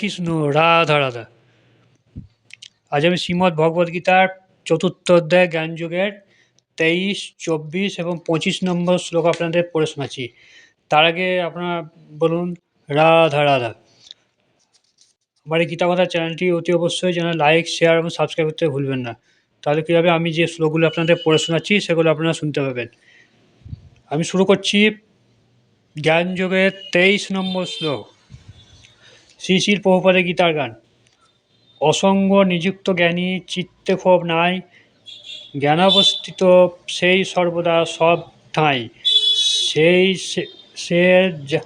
কৃষ্ণ রাধা রাধা। আজ আমি শ্রীমদ্ ভগবদ্গীতার চতুর্থ অধ্যায় জ্ঞানযোগের তেইশ, চব্বিশ এবং পঁচিশ নম্বর শ্লোক আপনাদের পড়ে শোনাচ্ছি। তার আগে আপনারা বলুন, রাধা রাধা। আমার এই গীতা কথা চ্যানেলটি অতি অবশ্যই যেন লাইক, শেয়ার এবং সাবস্ক্রাইব করতে ভুলবেন না। তাহলে কী হবে আমি যে শ্লোকগুলো আপনাদের পড়ে শোনাচ্ছি, সেগুলো আপনারা শুনতে পাবেন। আমি শুরু করছি জ্ঞান জ্ঞানযোগের তেইশ নম্বর শ্লোক। শ্রী শ্রী প্রভুপাদের গীতার গান। অসঙ্গ নিযুক্ত জ্ঞানী চিত্তে ক্ষোভ নাই, জ্ঞানাবস্থিত সেই সর্বদা সব ঠাঁই। সেই সে-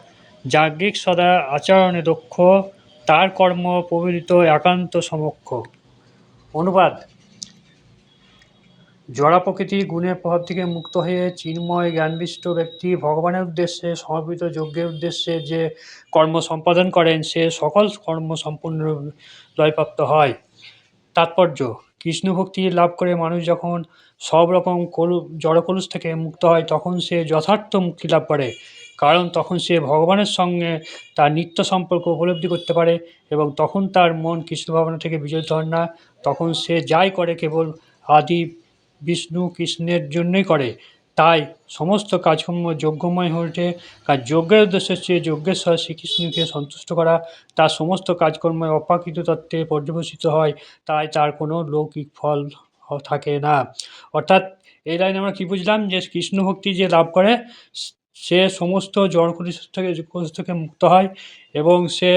যাজ্ঞিক সদা আচরণে দক্ষ, তার কর্ম প্রবৃত একান্ত সমক্ষ। অনুবাদ জড়া প্রকৃতি গুণের প্রভাব থেকে মুক্ত হয়ে চিন্ময় জ্ঞানবিষ্ট ব্যক্তি ভগবানের উদ্দেশ্যে, সমর্পিত যজ্ঞের উদ্দেশ্যে যে কর্ম সম্পাদন করেন, সে সকল কর্ম সম্পূর্ণ লয়প্রাপ্ত হয়। তাৎপর্য, কৃষ্ণ ভক্তি লাভ করে মানুষ যখন সব রকম কলু জড়কলুষ থেকে মুক্ত হয়, তখন সে যথার্থ মুক্তি লাভ করে। কারণ তখন সে ভগবানের সঙ্গে তার নিত্য সম্পর্ক উপলব্ধি করতে পারে এবং তখন তার মন কৃষ্ণ ভাবনা থেকে বিচলিত হন না। তখন সে যাই করে কেবল আদি বিষ্ণু কৃষ্ণের জন্যই করে। তাই সমস্ত কাজকর্ম যজ্ঞময় হয়ে ওঠে। আর যজ্ঞের উদ্দেশ্য হচ্ছে যজ্ঞেশ্বর শ্রীকৃষ্ণকে সন্তুষ্ট করা, তার সমস্ত কাজকর্ম অপ্রাকৃত তত্ত্বে পর্যবেসিত হয়, তাই তার কোনো লৌকিক ফল থাকে না। অর্থাৎ এই লাইনে আমরা কী বুঝলাম যে কৃষ্ণ ভক্তি যে লাভ করে, সে সমস্ত জড় থেকে থেকে মুক্ত হয় এবং সে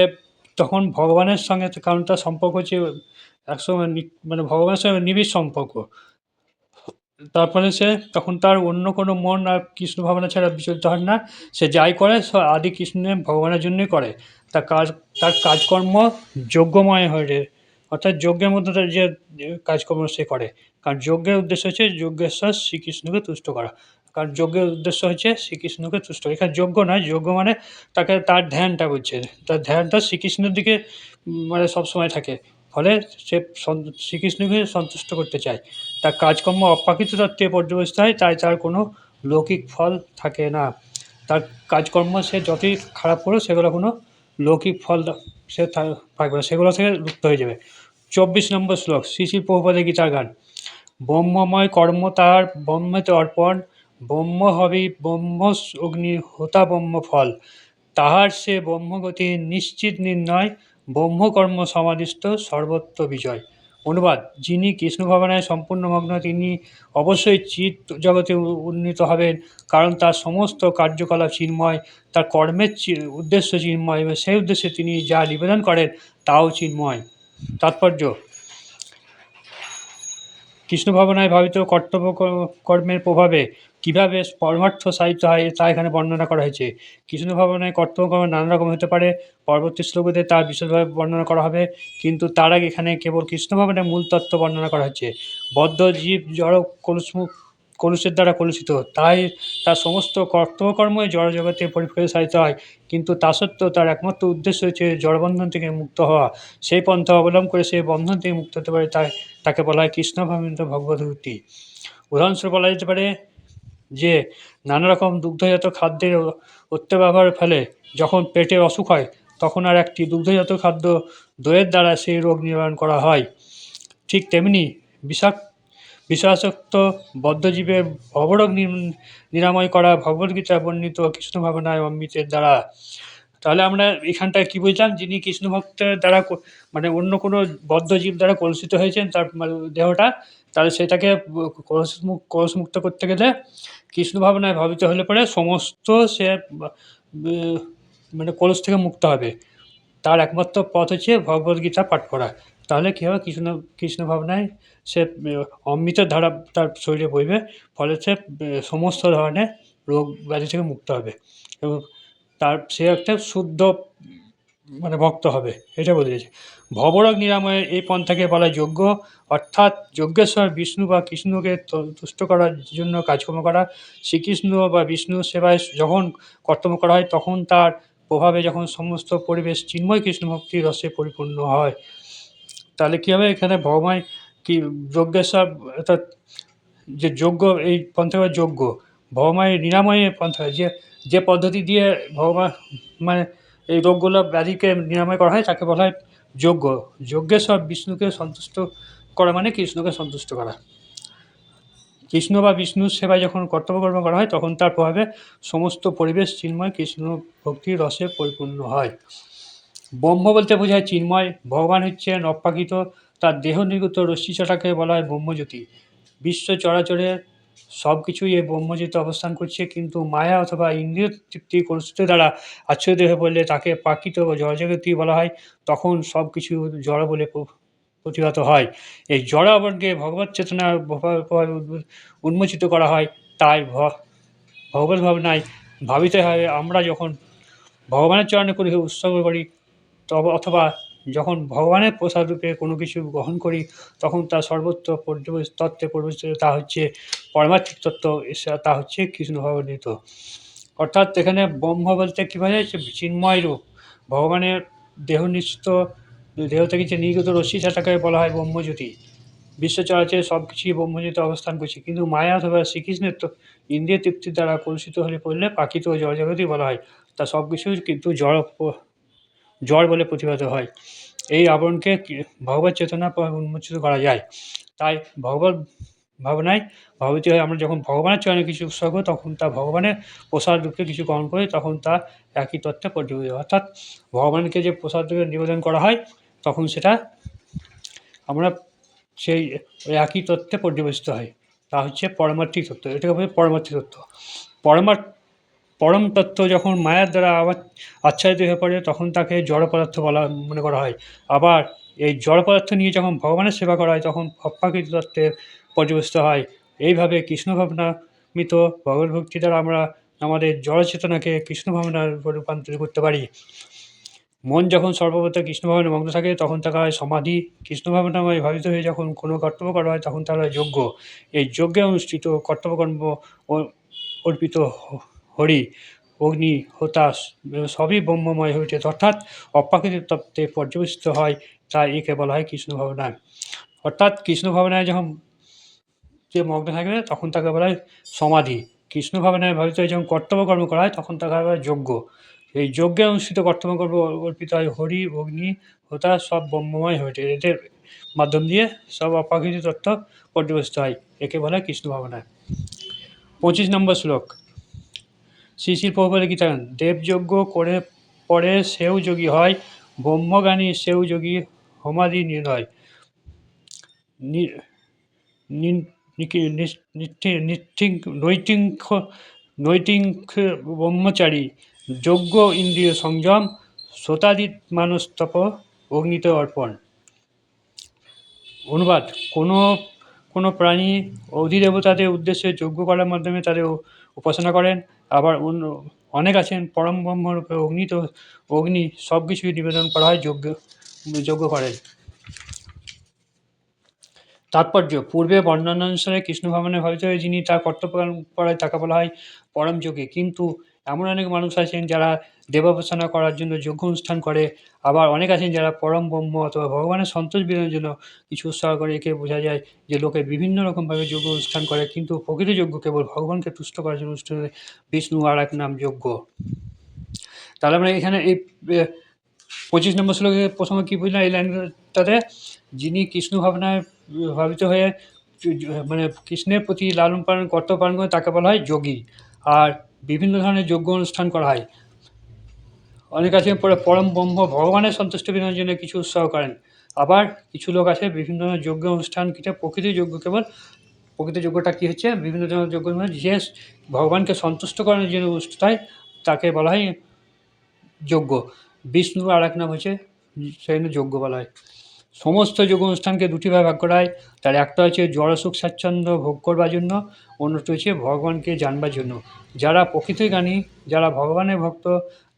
তখন ভগবানের সঙ্গে কারণ তার সম্পর্ক হচ্ছে একসময় মানে ভগবানের সঙ্গে নিবিড় সম্পর্ক। তারপরে সে তখন তার অন্য কোনো মন আর কৃষ্ণ ভাবনা ছাড়া বিচলিত হন না। সে যাই করে আদি কৃষ্ণের ভগবানের জন্যই করে। তার কাজ, তার কাজকর্ম যজ্ঞময় হয়ে। অর্থাৎ যজ্ঞের মধ্যে তার যে যে কাজকর্ম সে করে। কারণ যজ্ঞের উদ্দেশ্য হচ্ছে যজ্ঞেশ্বর শ্রীকৃষ্ণকে তুষ্ট করা। কারণ যজ্ঞের উদ্দেশ্য হচ্ছে শ্রীকৃষ্ণকে তুষ্ট করা। এখানে যজ্ঞ নয়, যজ্ঞ মানে তাকে, তার ধ্যানটা বলছে তার ধ্যানটা শ্রীকৃষ্ণের দিকে মানে সবসময় থাকে। ফলে সে শ্রীকৃষ্ণকে সন্তুষ্ট করতে চায়। তার কাজকর্ম অপ্রাকৃত তত্ত্বে পর্যবেসিত হয়, তাই তার কোনো লৌকিক ফল থাকে না। তার কাজকর্ম সে যতই খারাপ করো সেগুলো কোনো লৌকিক ফল সে থাকবে না। সেগুলো থেকে লুপ্ত হয়ে যাবে। চব্বিশ নম্বর শ্লোক, শ্রী শ্রী গীতার গান। ব্রহ্মময় কর্ম তার ব্রহ্মতে অর্পণ, ব্রহ্ম হবি ব্রহ্ম অগ্নি হোতা ব্রহ্ম ফল তাহার সে ব্রহ্মগতি নিশ্চিত নির্ণয় ব্রহ্মকর্ম সমাধিস্থ সর্বত্র বিজয়। অনুবাদ, যিনি কৃষ্ণ ভাবনায় সম্পূর্ণ মগ্ন তিনি অবশ্যই চিত জগতে উন্নীত হবেন, কারণ তার সমস্ত কার্যকলাপ চিন্ময়, তার কর্মের উদ্দেশ্য চিন্ময় এবং সেই উদ্দেশ্যে তিনি যা নিবেদন করেন, তাও চিন্ময়। তাৎপর্য কৃষ্ণ ভাবনায় ভাবিত কর্তব্য কর্মের প্রভাবে কীভাবে পরমার্থ সাহিত্য হয়, তা এখানে বর্ণনা করা হয়েছে। কৃষ্ণ ভাবনায় কর্তব্য কর্ম নানা রকম হতে পারে। পরবর্তী শ্লোকতে তা বিশদভাবে বর্ণনা করা হবে। কিন্তু তার আগে এখানে কেবল কৃষ্ণ ভাবনায় মূল তত্ত্ব বর্ণনা করা হচ্ছে বদ্ধ জীব জড় কলুষমুখ কলুষের দ্বারা কলুষিত। তাই তার সমস্ত কর্তব্যকর্মই জড় জগতে পরিফলে সাহিত্য হয়। কিন্তু তা সত্ত্বেও তার একমাত্র উদ্দেশ্য হচ্ছে জড়বন্ধন থেকে মুক্ত হওয়া। সেই পন্থা অবলম্বন করে সে বন্ধন থেকে মুক্ত হতে পারে। তাই তাকে বলা হয় কৃষ্ণ ভাবিত ভগবদ্ভূতি উদাহরণস্বরূপ বলা যেতে পারে যে, নানা রকম দুগ্ধজাত খাদ্যের অত্যব্যবহারের ফলে যখন পেটে অসুখ হয়, তখন আর একটি দুগ্ধজাত খাদ্য দইয়ের দ্বারা সেই রোগ নিবারণ করা হয়। ঠিক তেমনি বিষাক, বিষাসক্ত বদ্ধজীবের অবরোগ নির- নিরাময় করা ভগবদ্গীতা বর্ণিত কৃষ্ণ ভাবনায় অমৃতের দ্বারা তাহলে আমরা এখানটায় কী বুঝলাম? যিনি কৃষ্ণ ভক্তের দ্বারা মানে অন্য কোনো বদ্ধ জীব দ্বারা কলুষিত হয়েছেন তার মানে দেহটা তাহলে সেটাকে কলসমুক্ত করতে গেলে কৃষ্ণ ভাবনায় ভাবিত হলে পরে সমস্ত সে মানে কলস থেকে মুক্ত হবে। তার একমাত্র পথ হচ্ছে ভগবদ্গীতা পাঠ করা। তাহলে কী হবে? কৃষ্ণ কৃষ্ণ ভাবনায় সে আহ, অমৃতের ধারা তার শরীরে বইবে ফলে সে সমস্ত ধরনের রোগ ব্যাধি থেকে মুক্ত হবে। এবং তার সে একটা শুদ্ধ মানে ভক্ত হবে, এটা বলতে চাইছে ভবরোগ নিরাময়ের এই পন্থাকে বলা যজ্ঞ অর্থাৎ যজ্ঞেশ্বর, বিষ্ণু বা কৃষ্ণকে তুষ্ট করার জন্য কাজকর্ম করা। শ্রীকৃষ্ণ বা বিষ্ণু সেবায় যখন কর্তব্য করা হয়, তখন তার প্রভাবে যখন সমস্ত পরিবেশ চিন্ময় কৃষ্ণ ভক্তির রসে পরিপূর্ণ হয়। তাহলে কী হবে? এখানে ভগবান কি, যজ্ঞেশ্বর, অর্থাৎ যে যজ্ঞ এই পন্থা যজ্ঞ ভগবানের নিরাময়ের পন্থা, যে যে পদ্ধতি দিয়ে ভগবান মানে এই রোগগুলো ব্যাধিকে নিরাময় করা হয়, তাকে বলা হয় যজ্ঞ। যজ্ঞের সব বিষ্ণুকে সন্তুষ্ট করা মানে কৃষ্ণকে সন্তুষ্ট করা। কৃষ্ণ বা বিষ্ণুর সেবায় যখন কর্তব্যকর্ম করা হয়, তখন তার প্রভাবে সমস্ত পরিবেশ চিন্ময় কৃষ্ণ ভক্তির রসে পরিপূর্ণ হয়। ব্রহ্ম বলতে বোঝায় চিন্ময়। ভগবান হচ্ছেন অপ্রাকৃত। তার দেহ নির্গত রশ্মিচটাকে বলা হয় ব্রহ্মজ্যোতি। বিশ্ব চরাচরের সব কিছুই এই ব্রহ্মজ্যোতি অবস্থান করছে, কিন্তু মায়া অথবা ইন্দ্রিয় তৃপ্তি কলুষিত দ্বারা আচ্ছাদিত হয়ে পড়লে তাকে প্রাকৃত বা জড়জগতি বলা হয়, তখন সব কিছু জড় বলে প- প্রতিহত হয়। এই জড় আবরণকে ভগবত চেতনা ভ- ভ- উন্মোচিত করা হয়, তাই ভগবত ভাবনায় ভাবিতে হয়, আমরা যখন ভগবানের চরণে করি, উৎসর্গ করি, তবে, অথবা যখন ভগবানের প্রসাদ রূপে কোনো কিছু গ্রহণ করি, তখন তা সর্বত্র তত্ত্বে পরিবেশিত, তা হচ্ছে পারমার্থিক তত্ত্ব তা হচ্ছে কৃষ্ণ ভগবনীত। অর্থাৎ এখানে ব্রহ্ম বলতে কী বোঝায়? যে চিন্ময় রূপ। ভগবানের দেহ নিশ্চিত, দেহ থেকে যে নির্গত রশ্মি, সেটাকে বলা হয় ব্রহ্মজ্যোতি। বিশ্ব সব কিছুই ব্রহ্মজ্যোতি অবস্থান করছে। কিন্তু মায়া অথবা শ্রীকৃষ্ণের তো ইন্দ্রিয় তৃপ্তির দ্বারা কলুষিত হলে পড়লে পাখিত ও জড়জগতই বলা হয়। তা সব কিছুই কিন্তু জড় জড় বলে প্রতিভাত হয়। এই আবরণকে ভগবত চেতনা উন্মোচিত করা যায়। তাই ভগবত ভাবনায় ভাবিত হয় আমরা যখন ভগবানের চরণে কিছু উৎসর্গ তখন তা ভগবানের প্রসাদ রূপে কিছু গ্রহণ করি, তখন তা একই তত্ত্বে পর্যবেসিত অর্থাৎ ভগবানকে যে প্রসাদ রূপে নিবেদন করা হয়, তখন সেটা আমরা সেই একই তত্ত্বে পর্যবেসিত হয়। তা হচ্ছে পরমার্থিক তত্ত্ব। এটাকে বলে পরমার্থিক তত্ত্ব। পরমার পরম তত্ত্ব যখন মায়ার দ্বারা আবার আচ্ছাদিত হয়ে পড়ে, তখন তাকে জড় পদার্থ বলা মনে করা হয়। আবার এই জড় পদার্থ নিয়ে যখন ভগবানের সেবা করা হয়, তখন অপ্রাকৃত তত্ত্বের পর্যবেসিত হয়। এইভাবে কৃষ্ণ ভাবনামিত ভগবত ভক্তি দ্বারা আমরা আমাদের জড় চেতনাকে কৃষ্ণ ভাবনার রূপান্তরিত করতে পারি। মন যখন সর্বপ্রত কৃষ্ণ ভাবনে মগ্ন থাকে, তখন তাকে হয় সমাধি। কৃষ্ণ ভাবনাময় ভাবিত হয়ে যখন কোনো কর্তব্য করা হয়, তখন তারা যজ্ঞ। এই যজ্ঞে অনুষ্ঠিত কর্তব্যকর্ম অর্পিত হরি, অগ্নি, হতাশ সবই ব্রহ্মময় হয়ে ওঠে অর্থাৎ অপ্রাকৃতিক তত্ত্বে পর্যবেসিত হয় তাই একে বলা হয় কৃষ্ণ ভাবনা অর্থাৎ কৃষ্ণ ভাবনায় যখন যে মগ্ন থাকবে তখন তাকে বলা হয় সমাধি। কৃষ্ণ ভাবনায় ভাবিত হয়ে, যখন কর্তব্যকর্ম করা হয়, তখন তাকে বলা হয় যজ্ঞ। এই যজ্ঞে অনুষ্ঠিত কর্তব্যকর্ম অর্পিত হয়, হরি, অগ্নি, হতাশ, সব ব্রহ্মময় হয়ে এদের মাধ্যম দিয়ে সব অপ্রাকৃতিক তত্ত্ব পর্যবেসিত হয়, একে বলা হয় কৃষ্ণ ভাবনা পঁচিশ নম্বর শ্লোক। শ্রী শ্রী প্রভুপাদ গীতা দেবযজ্ঞ করে পরে সেও যোগী হয়, ব্রহ্মজ্ঞানী সেও যোগী হোমাদি নির্ণয়। নি- নি- নিকি- নিস- নিঠি- নিঠিং- নৈতিঙ্খ নৈতিঙ্খ ব্রহ্মচারী, যজ্ঞ ইন্দ্রিয় সংযম শতাদিত মানস্তপ অগ্নিতে অর্পণ। অনুবাদ, কোনো কোনো প্রাণী অধিদেবতাদের উদ্দেশ্যে যজ্ঞ করার মাধ্যমে তাদের উপাসনা করেন। আবার অন্য অনেক আছেন, পরম ব্রহ্মরূপে অগ্নি তো, অগ্নি সব কিছুই নিবেদন করা হয় যোগ্য যোগ্য করেন তাৎপর্য, পূর্বে বর্ণনানুসারে কৃষ্ণ ভবনে ভাবিত হয়ে যিনি তার কর্তব্য পালন করায় তাকে বলা হয় পরম যোগী। কিন্তু এমন অনেক মানুষ আছেন যারা দেবোপাসনা করার জন্য যজ্ঞ অনুষ্ঠান করে। আবার অনেক আছেন যারা পরম ব্রহ্ম অথবা ভগবানের সন্তোষ বিধানের জন্য কিছু উৎসাহ করে একে বোঝা যায় যে লোকে বিভিন্ন রকমভাবে যজ্ঞ অনুষ্ঠান করে, কিন্তু প্রকৃত যজ্ঞ কেবল ভগবানকে তুষ্ট করার জন্য অনুষ্ঠান বিষ্ণু আর এক নাম যজ্ঞ। তাহলে আমরা এখানে এই পঁচিশ নম্বর শ্লোকে প্রথমে কী বুঝলাম এই লাইনটাতে যিনি কৃষ্ণ ভাবনায় ভাবিত হয়ে মানে কৃষ্ণের প্রতি লালন পালন, কর্তব্য পালন করে তাকে বলা হয় যোগী। আর বিভিন্ন ধরনের যজ্ঞ অনুষ্ঠান করা হয়। অনেক আছে পরে পরম ব্রহ্ম ভগবানের সন্তুষ্ট বিনোদনের জন্য কিছু উৎসাহ করেন। আবার কিছু লোক আছে, বিভিন্ন ধরনের যোগ্য অনুষ্ঠান কিছু প্রকৃতি যোগ্য কেবল প্রকৃতি যোগ্যটা কী হচ্ছে, বিভিন্ন ধরনের মানে যে ভগবানকে সন্তুষ্ট করানোর জন্য অনুষ্ঠিত তাকে বলা হয় যোগ্য বিষ্ণু আর এক নাম হচ্ছে, সেই যোগ্য বলা হয়। সমস্ত যোগ অনুষ্ঠানকে দুটি ভাগে ভাগ করা হয়। তার একটা হচ্ছে জড়সুখ স্বাচ্ছন্দ্য ভোগ করবার জন্য, অন্যটি হচ্ছে ভগবানকে জানবার জন্য। যারা প্রকৃতই জ্ঞানী, যারা ভগবানের ভক্ত,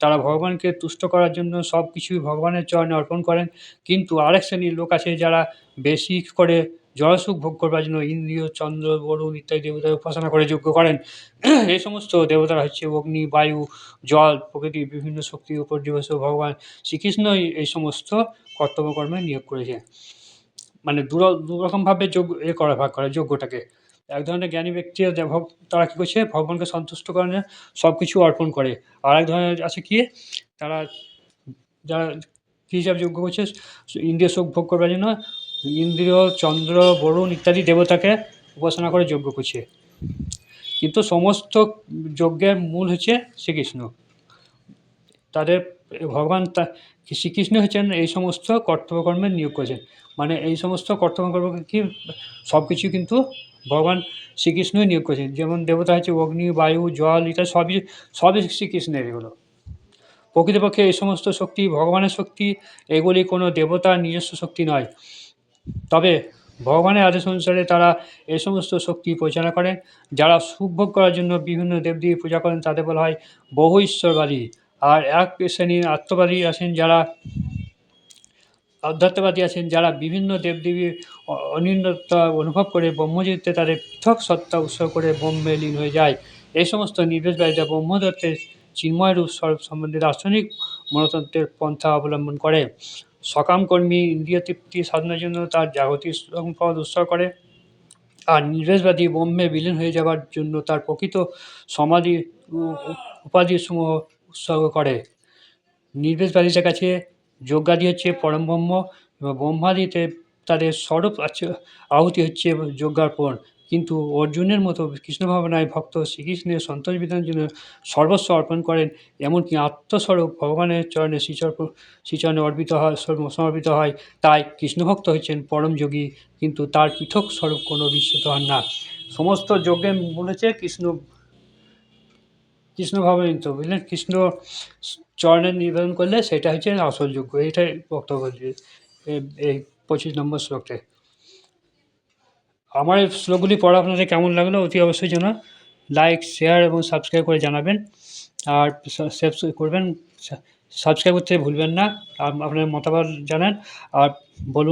তারা ভগবানকে তুষ্ট করার জন্য সব কিছুই ভগবানের চরণে অর্পণ করেন। কিন্তু আরেক শ্রেণির লোক আছে যারা বেশি করে জড়সুখ ভোগ করবার জন্য ইন্দ্রিয়, চন্দ্র, বরুণ ইত্যাদি দেবতার উপাসনা করে যোগ্য করেন। এই সমস্ত দেবতারা হচ্ছে অগ্নি, বায়ু, জল প্রকৃতির বিভিন্ন শক্তির উপর দিবস ভগবান শ্রীকৃষ্ণই এই সমস্ত কর্তব্যকর্মে নিয়োগ করেছে। মানে দু দুরকমভাবে যোগ, এ করা, ভাগ করে যজ্ঞটাকে এক ধরনের জ্ঞানী ব্যক্তি তারা কী করছে? ভগবানকে সন্তুষ্ট করার সব কিছু অর্পণ করে। আর এক ধরনের আছে কি? তারা, যারা কী হিসাবে যজ্ঞ করছে? ইন্দ্রিয় সুখ ভোগ করবার জন্য ইন্দ্রিয়, চন্দ্র, বরুণ ইত্যাদি দেবতাকে উপাসনা করে যজ্ঞ করছে। কিন্তু সমস্ত যজ্ঞের মূল হচ্ছে শ্রীকৃষ্ণ। তাদের ভগবান তা শ্রীকৃষ্ণ হচ্ছেন, এই সমস্ত কর্তব্যকর্মে নিয়োগ করেছেন। মানে এই সমস্ত কর্তব্যকর্মকে কি সব কিছু কিন্তু ভগবান শ্রীকৃষ্ণই নিয়োগ করেছেন। যেমন দেবতা হচ্ছে অগ্নি, বায়ু, জল ইত্যাদি সবই সবই শ্রীকৃষ্ণের এগুলো। প্রকৃতপক্ষে এই সমস্ত শক্তি ভগবানের শক্তি, এগুলি কোনো দেবতার নিজস্ব শক্তি নয়। তবে ভগবানের আদেশ অনুসারে তারা এই সমস্ত শক্তি পরিচালনা করেন। যারা সুখ ভোগ করার জন্য বিভিন্ন দেবদেবী পূজা করেন, তাদের বলা হয় বহু ঈশ্বরবাদী। আর এক শ্রেণির আত্মবাদী আছেন যারা, আধ্যাত্মবাদী আছেন যারা বিভিন্ন দেবদেবীর অ- অনিন্যতা অনুভব করে ব্রহ্মচিত্তে তাদের পৃথক সত্তা উৎসর্গ করে ব্রহ্মে লীন হয়ে যায়। এই সমস্ত নির্দেশবাদীরা ব্রহ্মদত্তের চিন্ময় রূপ স্বরূপ সম্বন্ধে দার্শনিক মনতন্ত্রের পন্থা অবলম্বন করে। সকাম কর্মী ইন্দ্রিয় তৃপ্তি সাধনের জন্য তার জাগতিক সম্পদ উৎসর্গ করে। আর নির্দেশবাদী ব্রহ্মে বিলীন হয়ে যাওয়ার জন্য তার প্রকৃত সমাধি উপাধিসমূহ উৎসর্গ করে। নির্দেশবাদীদের কাছে যজ্ঞাদি হচ্ছে পরম ব্রহ্ম এবং ব্রহ্মাদিতে তাদের স্বরূপ আছে, আহুতি হচ্ছে যজ্ঞার্পণ। কিন্তু অর্জুনের মতো কৃষ্ণ ভাবনায় ভক্ত শ্রীকৃষ্ণের সন্তোষ বিধানের জন্য সর্বস্ব অর্পণ করেন, এমনকি আত্মস্বরূপ ভগবানের চরণে শ্রীচর শ্রীচরণে অর্পিত হয় সমর্পিত হয়। তাই কৃষ্ণভক্ত হচ্ছেন পরম যোগী, কিন্তু তার পৃথক স্বরূপ কোনো বিশ্বত হন না। সমস্ত যজ্ঞের মূল হচ্ছে কৃষ্ণ কৃষ্ণ ভাবনিত বুঝলেন? কৃষ্ণ চরণের নিবেদন করলে সেটা হচ্ছে আসল যোগ্য, এইটাই বক্তব্য এই- পঁচিশ নম্বর শ্লোকে আমার এই শ্লোকগুলি পড়া আপনাদের কেমন লাগল অতি অবশ্যই যেন লাইক শেয়ার এবং সাবস্ক্রাইব করে জানাবেন, আর সাবস্ক্রাইব করবেন সাবস্ক্রাইব করতে ভুলবেন না আপনার মতামত জানান, আর বলুন